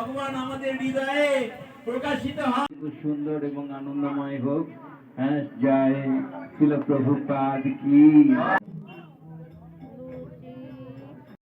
ভগবান আমাদের হৃদয়ে প্রকাশিত হয়। সুন্দর এবং আনন্দময় হোক। হ্যাঁ জয় শিল প্রভুপাদ কি।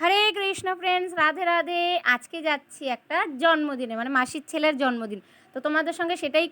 হরে কৃষ্ণ ফ্রেন্ডস রাধে রাধে। আজকে যাচ্ছি একটা জন্মদিনে মানে মাসির ছেলের জন্মদিন। তো তোমাদের সঙ্গে সেটাই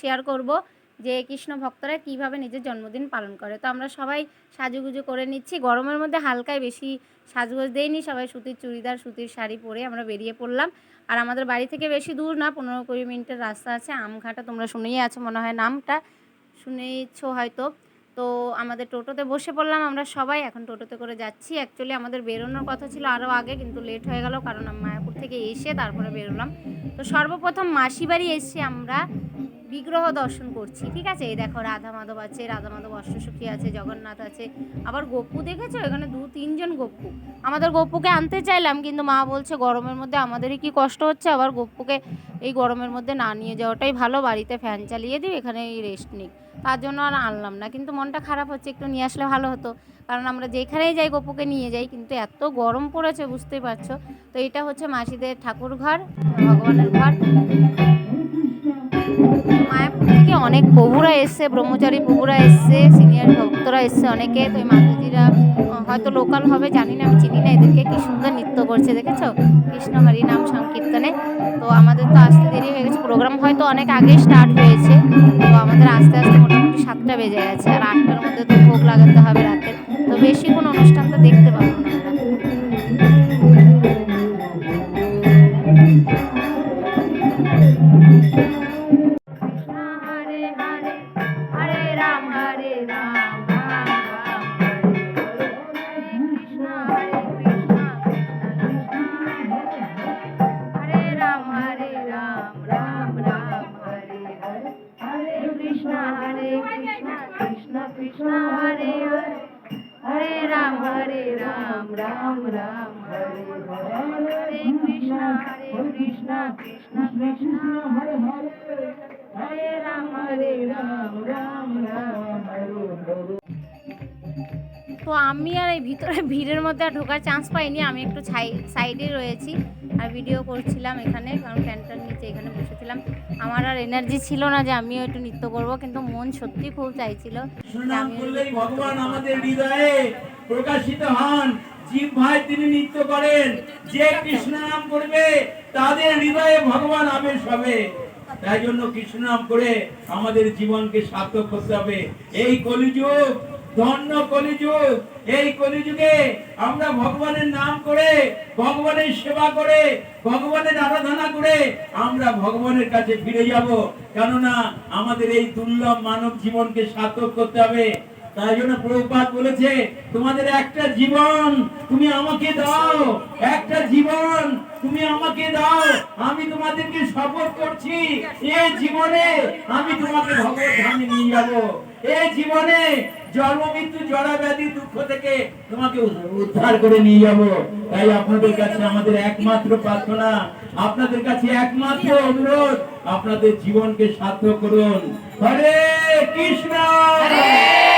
শেয়ার করব। যে কৃষ্ণ ভক্তরা কীভাবে নিজের জন্মদিন পালন করে। তো আমরা সবাই সাজুগুজু করে নিচ্ছি। গরমের মধ্যে হালকায় বেশি সাজগোজ দেয়নি সবাই সুতির চুড়িদার, সুতির শাড়ি পরে আমরা বেরিয়ে পড়লাম। আর আমাদের বাড়ি থেকে বেশি দূর না, পনেরো কুড়ি মিনিটের রাস্তা আছে। আমঘাটা তোমরা শুনেই আছো, মনে হয় নামটা। শুনেইছো হয়তো। তো আমাদের টোটোতে বসে পড়লাম আমরা সবাই। এখন টোটোতে করে যাচ্ছি। অ্যাকচুয়ালি আমাদের বেরোনোর কথা ছিল আরও আগে, কিন্তু লেট হয়ে গেল। কারণ মায়াপুর থেকে এসে তারপরে বেরোলাম। তো সর্বপ্রথম মাসি বাড়ি এসে আমরা। বিগ্রহ দর্শন করছি, ঠিক আছে? এই দেখো রাধা মাধব আছে, রাধা মাধব অষ্টসখী আছে, জগন্নাথ আছে। আবার গপ্পু দেখেছ? এখানে দু, তিনজন গপ্পু আমাদের গপ্পুকে আনতে চাইলাম, কিন্তু মা বলছে গরমের মধ্যে আমাদেরই কি কষ্ট হচ্ছে? আবার গপ্পুকে এই গরমের মধ্যে না নিয়ে যাওয়াটাই ভালো, বাড়িতে ফ্যান চালিয়ে দিই এখানে এই রেস্ট নিই তার জন্য আর আনলাম না, কিন্তু মনটা খারাপ হচ্ছে, একটু নিয়ে আসলে ভালো হতো। কারণ আমরা যেখানেই যাই গপুকে নিয়ে যাই, কিন্তু এত গরম পড়েছে, বুঝতেই পারছ? তো এটা হচ্ছে মাসিদের ঠাকুর ঘর ভগবানের ঘর। মায়াপুর থেকে অনেক প্রভুরা এসছে ব্রহ্মচারী প্রভুরা এসছে সিনিয়র ভক্তরা এসছে অনেকে, তো মাতাজিরা হয়তো লোকাল হবে, জানি না, আমি চিনি না এদেরকে, কি সুন্দর নৃত্য করছে, দেখেছ? কৃষ্ণ হরি নাম সংকীর্তনে। তো আমাদের তো আসতে দেরি হয়ে গেছে প্রোগ্রাম হয়তো অনেক আগে স্টার্ট হয়েছে, তো আমাদের আস্তে আস্তে মোটামুটি সাতটা বেজে গেছে, আর আটটার মধ্যে তো ভোগ লাগাতে হবে রাতে, তো বেশি কোনো অনুষ্ঠান তো দেখতে পাবো না। হরে হরে হরে রাম হরে রাম রাম রাম হরে হরে কৃষ্ণ হরে কৃষ্ণ কৃষ্ণ কৃষ্ণ হরে হরে হরে রাম হরে রাম রাম রাম হরে হরে তো আমি আর এই ভিতরে ভিড়ের মধ্যে আর ঢোকার চান্স পাইনি। আমি একটু সাইডে রয়েছি আর ভিডিও করছিলাম এখানে, কারণ ফ্যানটার নিচে এখানে বসেছিলাম। আমার আর এনার্জি ছিল না যে আমিও একটু নৃত্য করব কিন্তু মন সত্যি খুব চাইছিল ভগবান আমাদের হৃদয়ে প্রকাশিত হন। জীব ভাই তিনি নৃত্য করেন। যে কৃষ্ণ নাম করবে তাদের হৃদয়ে ভগবান আবেশ হবে। তাই জন্য কৃষ্ণ নাম করে আমাদের জীবনকে সার্থক করতে হবে। এই কলিযুগ ধন্য কলিযুগ। এই কলিযুগে আমরা ভগবানের নাম করে, ভগবানের সেবা করে, ভগবানের আরাধনা করে আমরা ভগবানের কাছে ফিরে যাব। কেননা আমাদের এই দুর্লভ মানব জীবনকে সার্থক করতে হবে। তাই জন্য প্রভুপাত বলেছে, তোমাদের একটা জীবন তুমি আমাকে দাও, একটা জীবন তুমি আমাকে দাও, আমি তোমাদেরকে শপথ করছি এই জীবনে আমি তোমাকে ভগবত ধামে নিয়ে যাব। এই জীবনে জন্ম মৃত্যু জড়া ব্যাধি দুঃখ থেকে তোমাকে উদ্ধার করে নিয়ে যাব। তাই আপনাদের কাছে আমাদের একমাত্র প্রার্থনা আপনাদের কাছে একমাত্র অনুরোধ আপনাদের জীবনকে সার্থক করুন। হরে কৃষ্ণ! কৃষ্ণ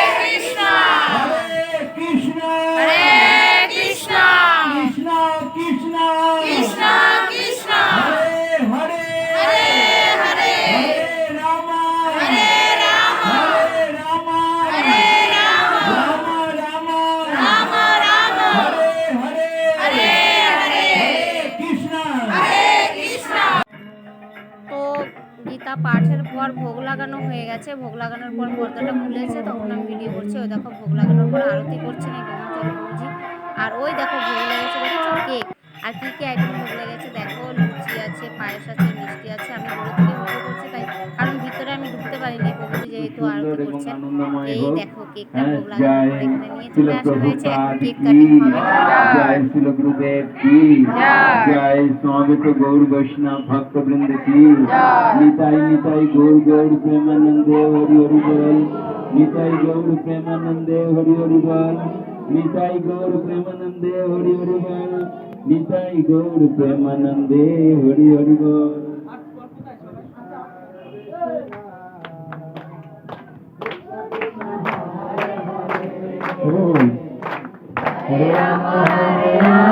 লাগানো হয়ে গেছে। ভোগ লাগানোর পর পর্দাটা খুলেছে, তখন আমি ভিডিও করছি। ওই দেখো ভোগ লাগানোর পর আরতি করছে না গুরুজি আর ওই দেখো ভোগ লাগিয়েছে কেক আর কী কী আইটেম আনন্দময় এই হোক। হ্যাঁ জয় শিল প্রভুপাদ কি? জয় শিল গুরুদেব কি? জয়। সমবেত গৌর বৈষ্ণব ভক্ত বৃন্দ কি নিতাই নিতাই গৌর গৌর প্রেমানন্দে হরি হরি বল। নিতাই গৌর প্রেমানন্দে হরি হরি বল। নিতাই গৌর প্রেমানন্দে হরি হরি বল। নিতাই গৌর প্রেমানন্দে হরি হরি বল। হরে রাম হরে Ram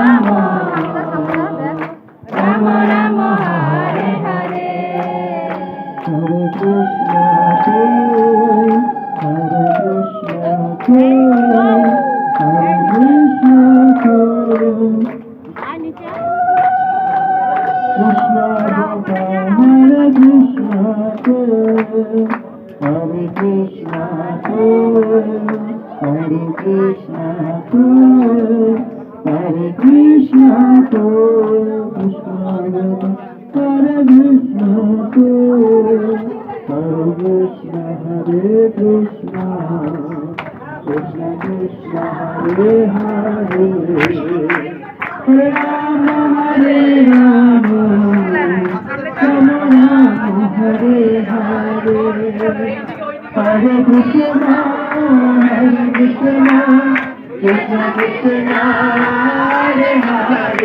Hare Krishna to Krishna Hare Krishna to Hare Krishna Hare Krishna Krishna Krishna Hare Hare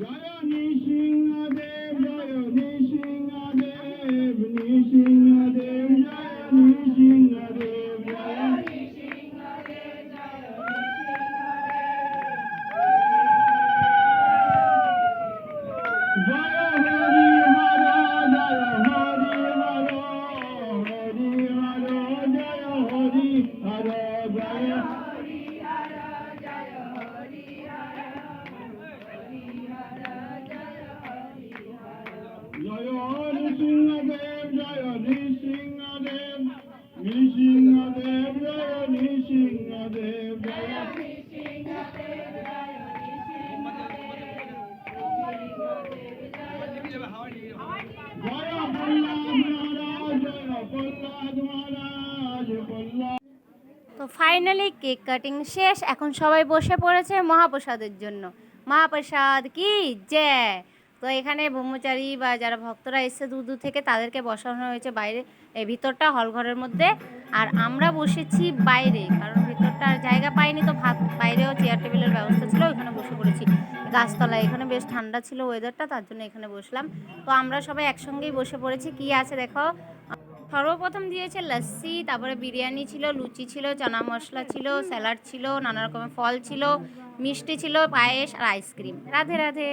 जय निसिंहदेव তো ফাইনালি কেক কাটিং শেষ। এখন সবাই বসে পড়েছে মহাপ্রসাদের জন্য। মহাপ্রসাদ কি? জয়। তো এখানে ব্রহ্মচারী বা যারা ভক্তরা এসছে দূর দূর থেকে তাদেরকে বসানো হয়েছে বাইরে, এই ভিতরটা হল ঘরের মধ্যে। আর আমরা বসেছি বাইরে, কারণ ভিতরটা জায়গা পাইনি তো ভাত, বাইরেও চেয়ার টেবিলের ব্যবস্থা ছিল, ওইখানে বসে পড়েছি। গাছতলায়, এখানে বেশ ঠান্ডা ছিল ওয়েদারটা তার জন্য এখানে বসলাম। তো আমরা সবাই একসঙ্গেই বসে পড়েছি, কি আছে দেখো? সর্বপ্রথম দিয়েছে লস্যি, তারপরে বিরিয়ানি ছিল, লুচি ছিল, চানা মশলা ছিল, স্যালাড ছিল, নানা রকমের ফল ছিল, মিষ্টি ছিল, পায়েস আর আইসক্রিম রাধে রাধে।